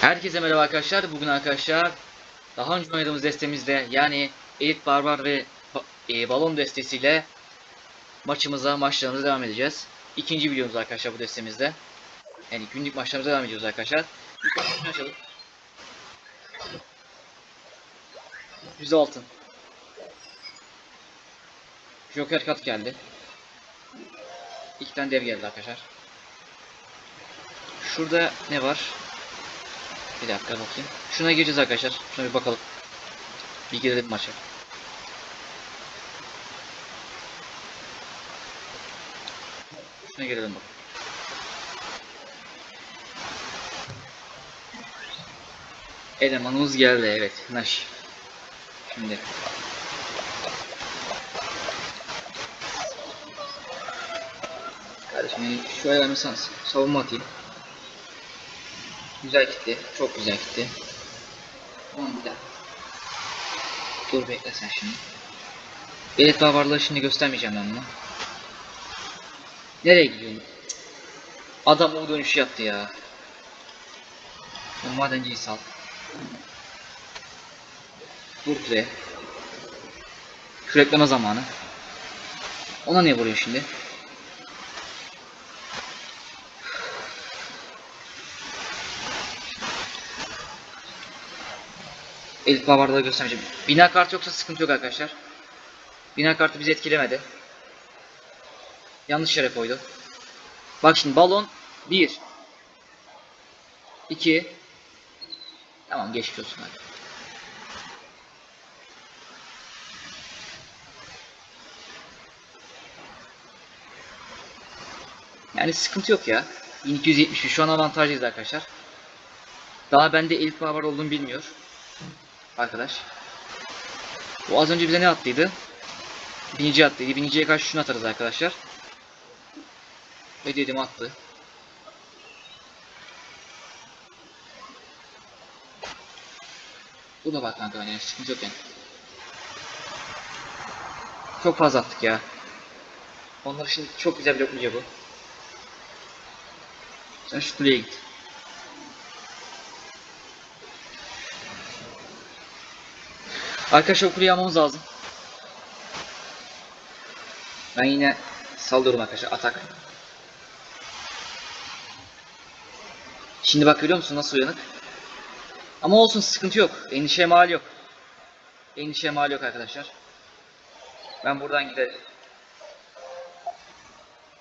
Herkese merhaba arkadaşlar. Bugün arkadaşlar daha önce oynadığımız destemizde yani Elit Barbar ve ba- e, Balon destesiyle maçımıza, maçlarımıza devam edeceğiz. İkinci videomuz arkadaşlar bu destemizde. Yani günlük maçlarımıza devam ediyoruz arkadaşlar. İlk açalım. Altın. Joker kat geldi. İki tane dev geldi arkadaşlar. Şurada ne var? Bir dakika bakayım. Şuna gireceğiz arkadaşlar. Şuna bir bakalım. Bir girelim maça. Şuna girelim bakalım. Elemanımız geldi evet. Naş. Şimdi. Kardeşim ben bir sana savunma atayım. Güzel gitti. Çok güzel gitti. Tamam bir dakika. Dur bekle sen şimdi. Belet varlığı şimdi göstermeyeceğim ben bunu. Nereye gidiyorsun? Adam o dönüşü yaptı ya. O madenciyi sal. Vur kuleye. Kürekleme zamanı. Ona niye vuruyor şimdi? Elit Bavar'da göstermeyeceğim. Bina kartı yoksa sıkıntı yok arkadaşlar. Bina kartı bizi etkilemedi. Yanlış yere koydu. Bak şimdi balon 1 2 Tamam geçmiş olsun hadi. Yani sıkıntı yok ya. 1270 şu an avantajlıyız arkadaşlar. Daha bende elit var olduğunu bilmiyor. Arkadaş. O az önce bize ne attıydı? Binici attıydı. Biniciye karşı şunu atarız arkadaşlar. Ve dedim attı. Bu da bak kanka yani sıkıntı yok yani. Çok fazla attık ya. Onları şimdi çok güzel bloklayacak bu. Sen şu kuleye git. Arkadaşlar o kuleyi almamız lazım. Ben yine saldırıyorum arkadaşlar atak. Şimdi bak görüyor musun nasıl uyanık? Ama olsun sıkıntı yok. Endişeye mal yok. Endişeye mal yok arkadaşlar. Ben buradan giderim.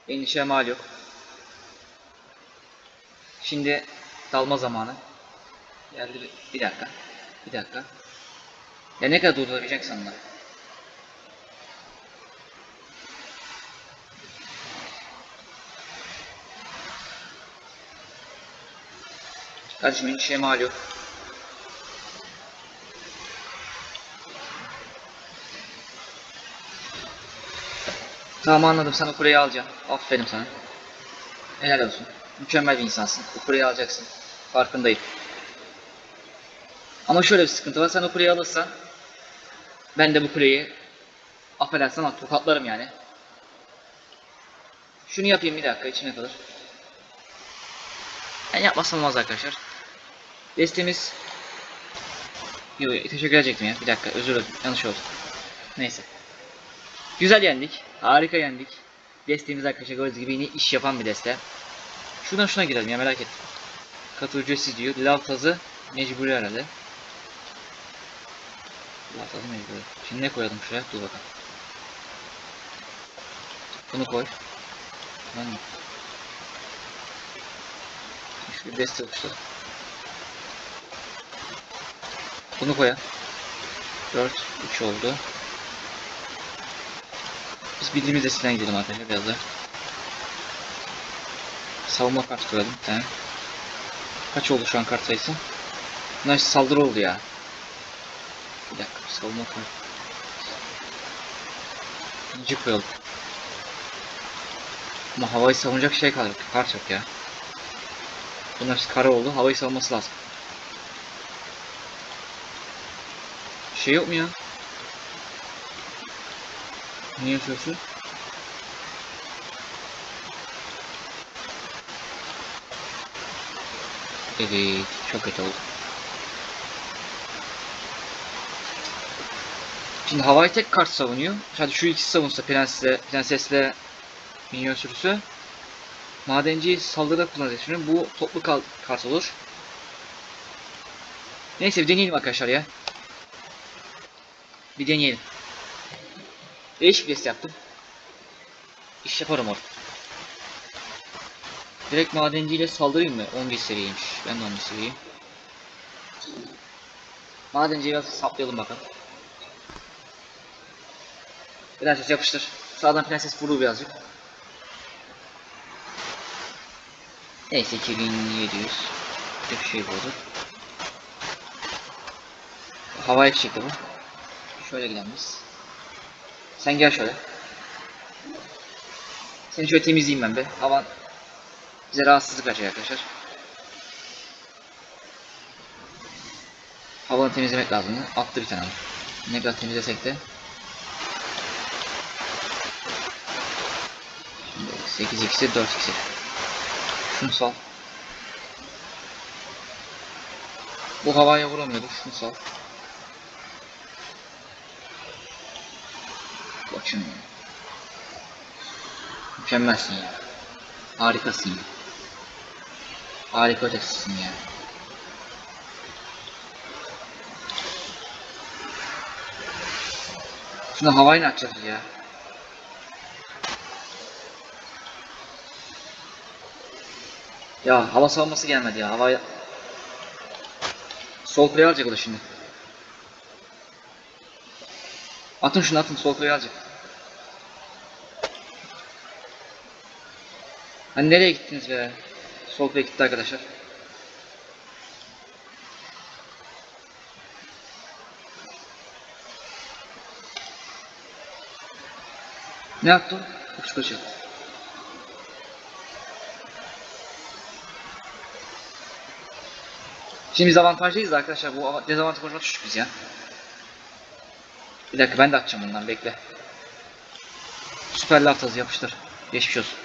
Endişeye mal yok. Şimdi dalma zamanı. Geldi bir, bir dakika. Bir dakika. Ya ne kadar durdurabileceksin lan? Kardeşim hiç şey mal yok. Tamam anladım sen o kuleyi alacaksın. Aferin sana. Helal olsun. Mükemmel bir insansın. O kuleyi alacaksın. Farkındayım. Ama şöyle bir sıkıntı var. Sen o kuleyi alırsan ben de bu kuleyi affedersen ama tokatlarım yani. Şunu yapayım bir dakika içine kalır. Ben yapmasam olmaz arkadaşlar. Destemiz Yo, yo, teşekkür edecektim ya. Bir dakika özür dilerim. Yanlış oldu. Neyse. Güzel yendik. Harika yendik. Desteğimiz arkadaşlar gördüğünüz gibi yine iş yapan bir deste. Şuradan şuna girelim ya merak ettim. Katı ücretsiz diyor. Lav tazı mecburi herhalde. Lav tazı mecburi. Şimdi ne koyalım şuraya? Dur bakalım. Bunu koy. Lan Şu bir deste oluşturalım. Bunu koyalım. 4, 3 oldu. Biz bildiğimiz desteden gidelim arkadaşlar biraz da. Savunma kartı koyalım bir tane. Kaç oldu şu an kart sayısı? Bunlar saldırı oldu ya. Bir dakika savunma kartı. İkinci koyalım. Ama havayı savunacak şey kaldı. Kart yok ya. Bunlar kara oldu. Havayı savunması lazım. Şey yok mu ya? Niye yapıyorsun? Evet, çok kötü oldu. Şimdi havai tek kart savunuyor. Hadi şu ikisi savunsa prensesle, prensesle minyon sürüsü. Madenciyi saldırıda kullanacak şimdi. Bu toplu kart olur. Neyse bir deneyelim arkadaşlar ya. Bir deneyelim. Değişik bir yaptım. İş yaparım orada. Direkt madenciyle saldırayım mı? 11 seviyeymiş. Ben de 11 seviyeyim. Madenciyi biraz saplayalım bakalım. Prenses yapıştır. Sağdan prenses vurdu birazcık. Neyse 2700. Bir şey oldu. Havaya çıktı bu. Şöyle gidelim biz. Sen gel şöyle. Seni şöyle temizleyeyim ben be. Havan bize rahatsızlık açacak arkadaşlar. Havanı temizlemek lazım. Attı bir tane. Ne kadar temizlesek de. 8 x'i 4 x'i. Şunu sal. Bu havaya vuramıyordu. Şunu sal. Koçum ya. Mükemmelsin ya. Harikasın ya. Harika ötesisin ya. Şunu havayı ne açacağız ya? Ya hava savunması gelmedi ya. Havaya... Sol kuleye alacak o da şimdi. Atın şunu atın sol kuleye alacak. Hani nereye gittiniz be? Sol kuleye gitti arkadaşlar. Ne yaptı? o? Uç Şimdi biz avantajlıyız da arkadaşlar. Bu av- dezavantaj konusuna düştük biz ya. Bir dakika ben de atacağım bundan bekle. Süper laftazı yapıştır. Geçmiş olsun.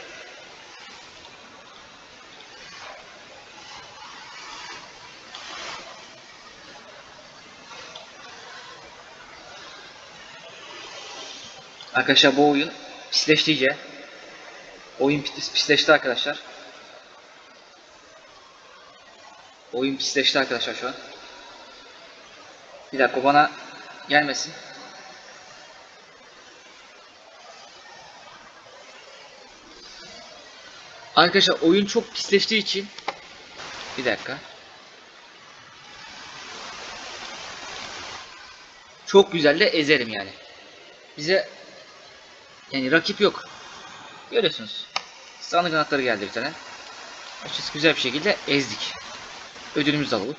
Arkadaşlar bu oyun pisleşti iyice. Oyun pis- pisleşti arkadaşlar. Oyun pisleşti arkadaşlar şu an. Bir dakika bana gelmesin. Arkadaşlar oyun çok pisleştiği için bir dakika. Çok güzel de ezerim yani. Bize yani rakip yok. Görüyorsunuz. Sandık kanatları geldi bir tane. Açıkçası güzel bir şekilde ezdik. Ödülümüzü alalım.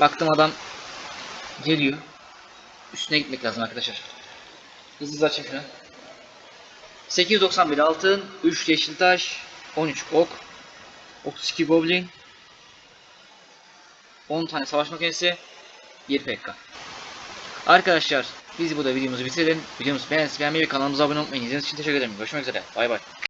Baktım adam geliyor. Üstüne gitmek lazım arkadaşlar. Hızlı hızlı açayım şunu. 891 altın, 3 yeşil taş, 13 ok, 32 goblin, 10 tane savaş makinesi, 1 PK. Arkadaşlar biz burada videomuzu bitirelim. Videomuzu beğenmeyi beğenmeyi ve kanalımıza abone olmayı izlediğiniz için teşekkür ederim. Görüşmek üzere. Bay bay.